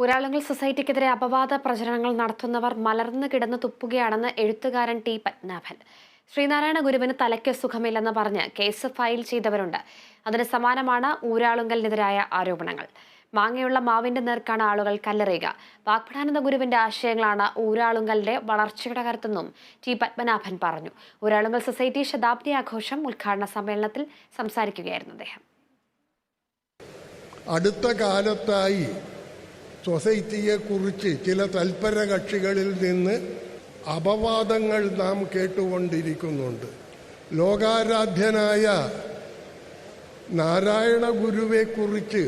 ഊരാളുങ്കൽ സൊസൈറ്റിക്കെതിരെ അപവാദ പ്രചരണങ്ങൾ നടത്തുന്നവർ മലർന്നു കിടന്ന് തുപ്പുകയാണെന്ന് എഴുത്തുകാരൻ ടി പത്മനാഭൻ. ശ്രീനാരായണ ഗുരുവിന് തലയ്ക്ക് സുഖമില്ലെന്ന് പറഞ്ഞ് കേസ് ഫയൽ ചെയ്തവരുണ്ട്. അതിന് സമാനമാണ് ഊരാളുങ്കലിനെതിരായ ആരോപണങ്ങൾ. മാങ്ങയുള്ള മാവിന്റെ നേർക്കാണ് ആളുകൾ കല്ലെറിയുക. വാഗ്ഭടാനന്ദ ഗുരുവിന്റെ ആശയങ്ങളാണ് ഊരാളുങ്കലിന്റെ വളർച്ചയുടെ കരുത്തെന്നും ടി പത്മനാഭൻ പറഞ്ഞു. ഊരാളുങ്കൽ സൊസൈറ്റി ശതാബ്ദി ആഘോഷം ഉദ്ഘാടന സമ്മേളനത്തിൽ സംസാരിക്കുകയായിരുന്നു അദ്ദേഹം. അടുത്ത കാലത്തായി സൊസൈറ്റിയെക്കുറിച്ച് ചില തൽപര കക്ഷികളിൽ നിന്ന് അപവാദങ്ങൾ നാം കേട്ടുകൊണ്ടിരിക്കുന്നുണ്ട്. ലോകാരാധ്യനായ നാരായണ ഗുരുവെക്കുറിച്ച്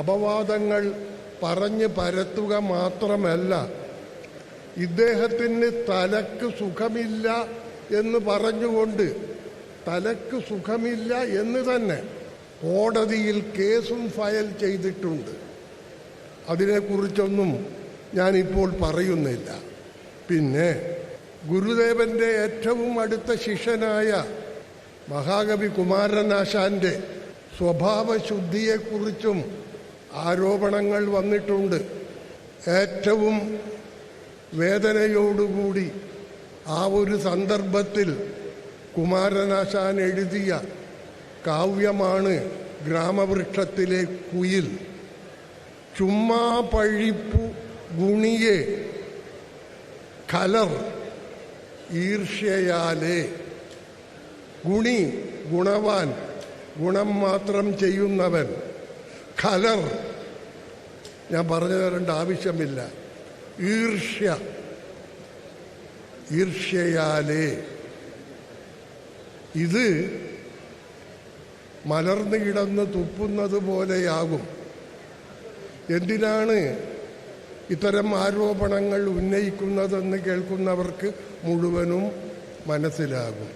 അപവാദങ്ങൾ പറഞ്ഞ് പരത്തുക മാത്രമല്ല ഇദ്ദേഹത്തിന് തലക്ക് സുഖമില്ല എന്ന് പറഞ്ഞുകൊണ്ട് തലക്ക് സുഖമില്ല എന്ന് തന്നെ കോടതിയിൽ കേസും ഫയൽ ചെയ്തിട്ടുണ്ട്. അതിനെക്കുറിച്ചൊന്നും ഞാനിപ്പോൾ പറയുന്നില്ല. പിന്നെ ഗുരുദേവന്റെ ഏറ്റവും അടുത്ത ശിഷ്യനായ മഹാകവി കുമാരനാശാന്റെ സ്വഭാവശുദ്ധിയെക്കുറിച്ചും ആരോപണങ്ങൾ വന്നിട്ടുണ്ട്. ഏറ്റവും വേദനയോടുകൂടി ആ ഒരു സന്ദർഭത്തിൽ കുമാരനാശാൻ എഴുതിയ കാവ്യമാണ് ഗ്രാമവൃക്ഷത്തിലെ കുയിൽ. ചുമ്മാ പഴിപ്പു ഗുണിയെ കലർ ഈർഷ്യയാലേ. ഗുണി ഗുണവാൻ ഗുണം മാത്രം ചെയ്യുന്നവൻ. കലർ ഞാൻ പറഞ്ഞു തരേണ്ട ആവശ്യമില്ല. ഈർഷ്യ ഈർഷ്യയാലേ. ഇത് മലർന്നു കിടന്ന് തുപ്പുന്നത് പോലെയാകും. എന്തിനാണ് ഇത്തരം ആരോപണങ്ങൾ ഉന്നയിക്കുന്നതെന്ന് കേൾക്കുന്നവർക്ക് മുഴുവനും മനസ്സിലാകും.